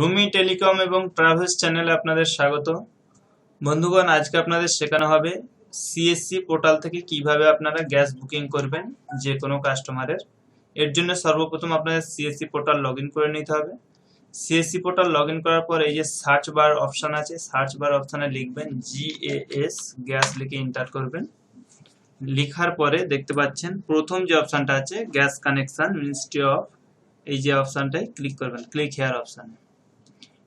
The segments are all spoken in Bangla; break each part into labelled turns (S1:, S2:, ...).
S1: রুমি টেলিকম এবং ট্রাভেলস চ্যানেলে আপনাদের স্বাগত। বন্ধুগণ, আজকে আপনাদের শেখানো হবে সিএসসি পোর্টাল থেকে কীভাবে আপনারা গ্যাস বুকিং করবেন যে কোনো কাস্টমারের। এর জন্য সর্বপ্রথম আপনাদের সিএসসি পোর্টাল লগ করে নিতে হবে। সিএসসি পোর্টাল লগ করার পর এই যে সার্চ বার অপশন আছে, সার্চ বার অপশনে লিখবেন জিএএস, গ্যাস লিখে এন্টার করবেন। লেখার পরে দেখতে পাচ্ছেন প্রথম যে অপশনটা আছে, গ্যাস কানেকশন, মিনিস্ট্রি অফ, এই যে অপশনটাই ক্লিক করবেন, ক্লিক হেয়ার অপশানে।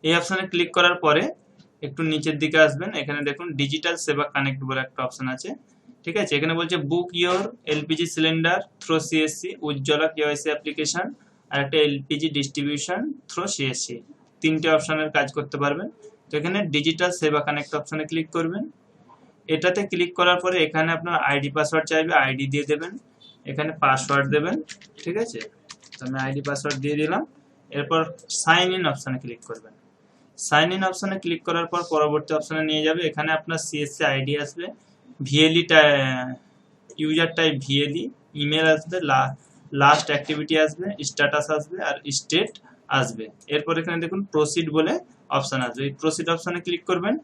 S1: এই অপশানে ক্লিক করার পরে একটু নিচের দিকে আসবেন। এখানে দেখুন ডিজিটাল সেবা কানেক্ট বলে একটা অপশন আছে। ঠিক আছে? এখানে বলছে book your LPG cylinder through CSC Ujjwala KYC application আর একটা এলপিজি ডিস্ট্রিবিউশন থ্রো সিএসসি তিনটে অপশনের কাজ করতে পারবেন। তো এখানে ডিজিটাল সেবা কানেক্ট অপশনে ক্লিক করবেন। এটাতে ক্লিক করার পরে এখানে আপনার আইডি পাসওয়ার্ড চাইবে আইডি দিয়ে দেবেন। এখানে পাসওয়ার্ড দেবেন। ঠিক আছে? তো আমি আইডি পাসওয়ার্ড দিয়ে দিলাম। এরপর সাইন ইন অপশনে ক্লিক করবেন। সাইন ইন অপশনে ক্লিক করার পর পরবর্তী অপশনে নিয়ে যাবে। এখানে আপনার সিএসসি আইডি আসবে। VLE user type VLE email আসবে লাস্ট অ্যাক্টিভিটি আসবে স্ট্যাটাস আসবে আর স্টেট আসবে। এরপর এখানে দেখুন প্রসিড বলে অপশান আসবে। এই প্রসিড অপশনে ক্লিক করবেন।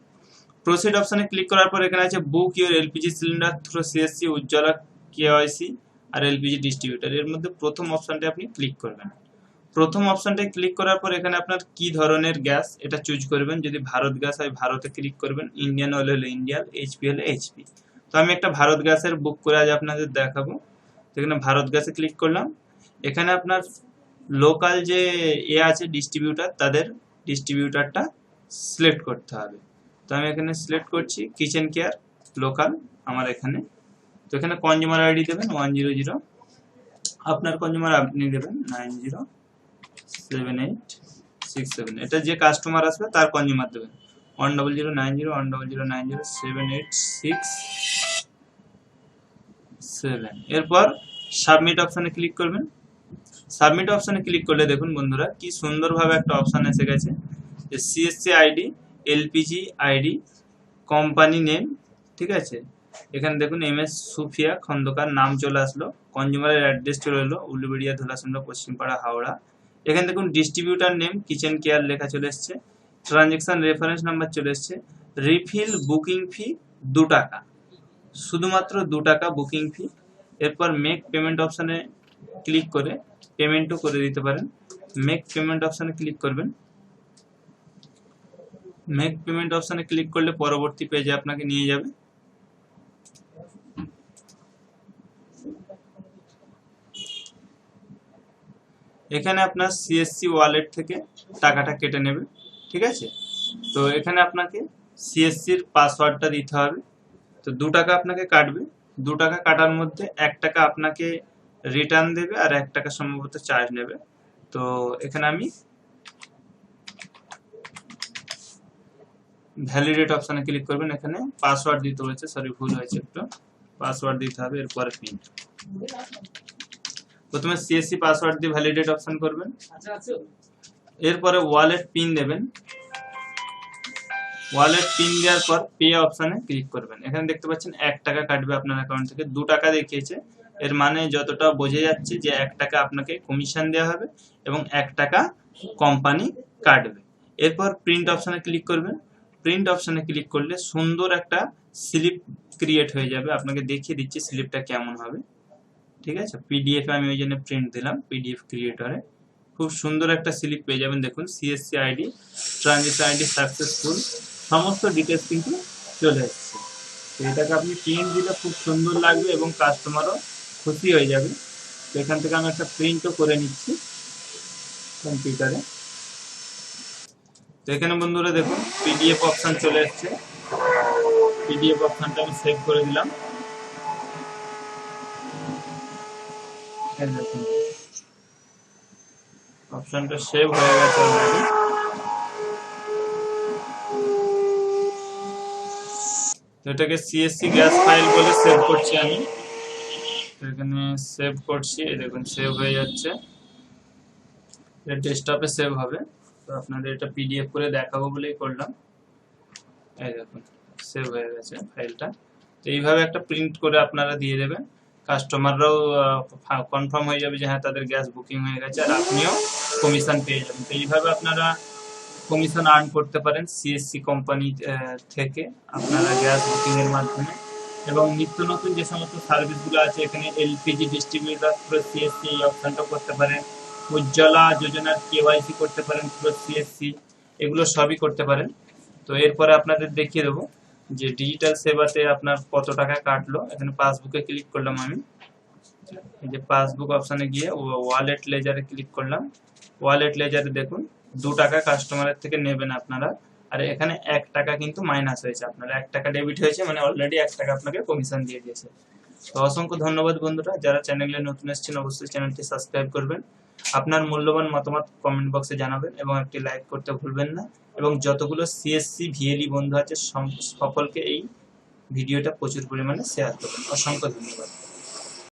S1: প্রসিড অপশনে ক্লিক করার পর এখানে আছে book your LPG cylinder through CSC Ujjwala KYC R LPG distributor এর মধ্যে প্রথম অপশনটা আপনি ক্লিক করবেন। প্রথম অপশনটায় ক্লিক করার পর এখানে আপনার কি ধরনের গ্যাস এটা চুজ করবেন। যদি ভারত গ্যাস হয়, ভারতে ক্লিক করবেন। ইন্ডিয়ান অয়েল হলে ইন্ডিয়ান এইচপি হলে এইচপি তো আমি একটা ভারত গ্যাসের বুক করে আজ আপনাদের দেখাবো। তো এখানে ভারত গ্যাসে ক্লিক করলাম। এখানে আপনার লোকাল যে এ আছে ডিস্ট্রিবিউটার তাদের ডিস্ট্রিবিউটারটা সিলেক্ট করতে হবে। তো আমি এখানে সিলেক্ট করছি কিচেন কেয়ার লোকাল আমার এখানে। তো এখানে কনজিউমার আইডি দেবেন ওয়ান জিরো জিরো আপনার কনজিউমার আপনি দেবেন nine zero seven eight six seven এটা যে কাস্টমার আসবে তার কনজিউমার দেবেন one double zero nine zero one double zero nine zero seven eight six seven এরপর সাবমিট অপশানে ক্লিক করবেন। সাবমিট অপশানে ক্লিক করলে দেখুন বন্ধুরা, কি সুন্দরভাবে একটা অপশান এসে গেছে। যে CSC ID LPG ID company name ঠিক আছে? এখানে দেখুন এম এস সুফিয়া খন্দকার, নাম চলে আসলো। কনজিউমারের অ্যাড্রেস চলে এলো, উলুবেড়িয়া ধুলাসন্ডা পশ্চিমপাড়া, হাওড়া। এখানে দেখুন ডিস্ট্রিবিউটার নেম কিচেন কেয়ার লেখা চলে এসছে। ট্রানজেকশন রেফারেন্স নাম্বার চলে এসছে। রিফিল বুকিং ফি দু টাকা। শুধুমাত্র দু টাকা বুকিং ফি এরপর মেক পেমেন্ট অপশানে ক্লিক করে পেমেন্টও করে দিতে পারেন। মেক পেমেন্ট অপশানে ক্লিক করবেন। মেক পেমেন্ট অপশানে ক্লিক করলে পরবর্তী পেজে আপনাকে নিয়ে যাবে। এখানে আপনার সিএসসি ওয়ালেট থেকে টাকাটা কেটে নেবে, ঠিক আছে? তো এখানে আপনাকে সিএসসির পাসওয়ার্ডটা দিতে হবে। তো দু টাকা আপনাকে কাটবে। দু টাকা কাটার মধ্যে এক টাকা আপনাকে রিটার্ন দেবে আর এক টাকা সম্ভবত চার্জ নেবে। তো এখানে আমি ভ্যালিডেট অপশানে ক্লিক করবেন। এখানে পাসওয়ার্ড দিতে বলেছে সরি ভুল হয়েছে একটু। পাসওয়ার্ড দিতে হবে, এরপরে পিন প্রথমে সিএসসি পাসওয়ার্ড দিয়ে ভ্যালিডেট অপশন করবেন। এরপরে ওয়ালেট পিন দেবেন। ওয়ালেট পিন দেওয়ার পর পে অপশনে ক্লিক করবেন। এখানে দেখতে পাচ্ছেন এক টাকা কাটবে আপনার অ্যাকাউন্ট থেকে। দু টাকা দেখিয়েছে। এর মানে যতটা বোঝা যাচ্ছে যে এক টাকা আপনাকে কমিশন দেওয়া হবে এবং এক টাকা কোম্পানি কাটবে। এরপর প্রিন্ট অপশানে ক্লিক করবেন। প্রিন্ট অপশানে ক্লিক করলে সুন্দর একটা স্লিপ ক্রিয়েট হয়ে যাবে। আপনাকে দেখিয়ে দিচ্ছি স্লিপটা কেমন হবে। ঠিক আছে? পিডিএফ আমি ওই জন্য প্রিন্ট দিলাম পিডিএফ ক্রিয়েটরে খুব সুন্দর একটা স্লিপ পেয়ে যাবেন, দেখুন CSC ID transaction ID successful সমস্ত ডিটেলস কিন্তু চলে এসছে তো এটাকে আপনি প্রিন্ট দিলে খুব সুন্দর লাগবে এবং কাস্টমারও খুশি হয়ে যাবে। তো এখান থেকে আমি একটা প্রিন্টও করে নিচ্ছি কম্পিউটারে তো এখানে বন্ধুরা দেখুন পিডিএফ অপশন চলে এসছে পিডিএফ অপশনটা আমি সেভ করে দিলাম। অপশনটা সেভ হয়ে গেছে অলরেডি এটাকে সিএসসি গ্যাস ফাইল বলে সেভ করছি আমি। এখানে সেভ করছি, এই দেখুন সেভ হয়ে যাচ্ছে। এটা ডেস্কটপে সেভ হবে। তো আপনাদের এটা পিডিএফ করে দেখাবো বলেই করলাম। এই দেখুন সেভ হয়ে গেছে ফাইলটা তো এইভাবে একটা প্রিন্ট করে আপনারা দিয়ে দেবেন। কাস্টমাররাও কনফার্ম হয়ে যাবে যে হ্যাঁ তাদের গ্যাস বুকিং হয়ে গেছে আর আপনিও কমিশন পেয়ে যাবেন। তো এইভাবে আপনারা কমিশন আর্ন করতে পারেন সিএসসি কোম্পানি থেকে আপনারা গ্যাস বুকিং এর মাধ্যমে। এবং নিত্য নতুন যে সমস্ত সার্ভিসগুলো আছে, এখানে এলপিজি ডিস্ট্রিবিউটার পুরো সিএসসি এই অপশনটা করতে পারেন। উজ্জ্বলা যোজনার কেওয়াইসি করতে পারেন পুরো সিএসসি এগুলো সবই করতে পারেন। তো এরপরে আপনাদের দেখিয়ে দেবো। যে ডিজিটাল সেবাতে আপনার কত টাকা কাটলো, এখানে পাসবুকে ক্লিক করলাম আমি। এই যে পাসবুক অপশানে গিয়ে ওয়ালেট লেজারে ক্লিক করলাম। ওয়ালেট লেজারে দেখুন, দু টাকা কাস্টমারের থেকে নেবেন আপনারা। আর এখানে এক টাকা কিন্তু মাইনাস হয়েছে আপনার। এক টাকা ডেবিট হয়েছে মানে অলরেডি এক টাকা আপনাকে কমিশন দিয়ে দিয়েছে। অসংখ্য ধন্যবাদ বন্ধুরা। যারা চ্যানেলে নতুন এসেছেন, অবশ্যই চ্যানেলটি সাবস্ক্রাইব করবেন। আপনার মূল্যবান মতামত কমেন্ট বক্সে জানাবেন এবং একটি লাইক করতে ভুলবেন না। এবং যতগুলো সিএসসি ভিএলই বন্ধু আছে সকলকে এই ভিডিওটা প্রচুর পরিমাণে শেয়ার করবেন। অসংখ্য ধন্যবাদ।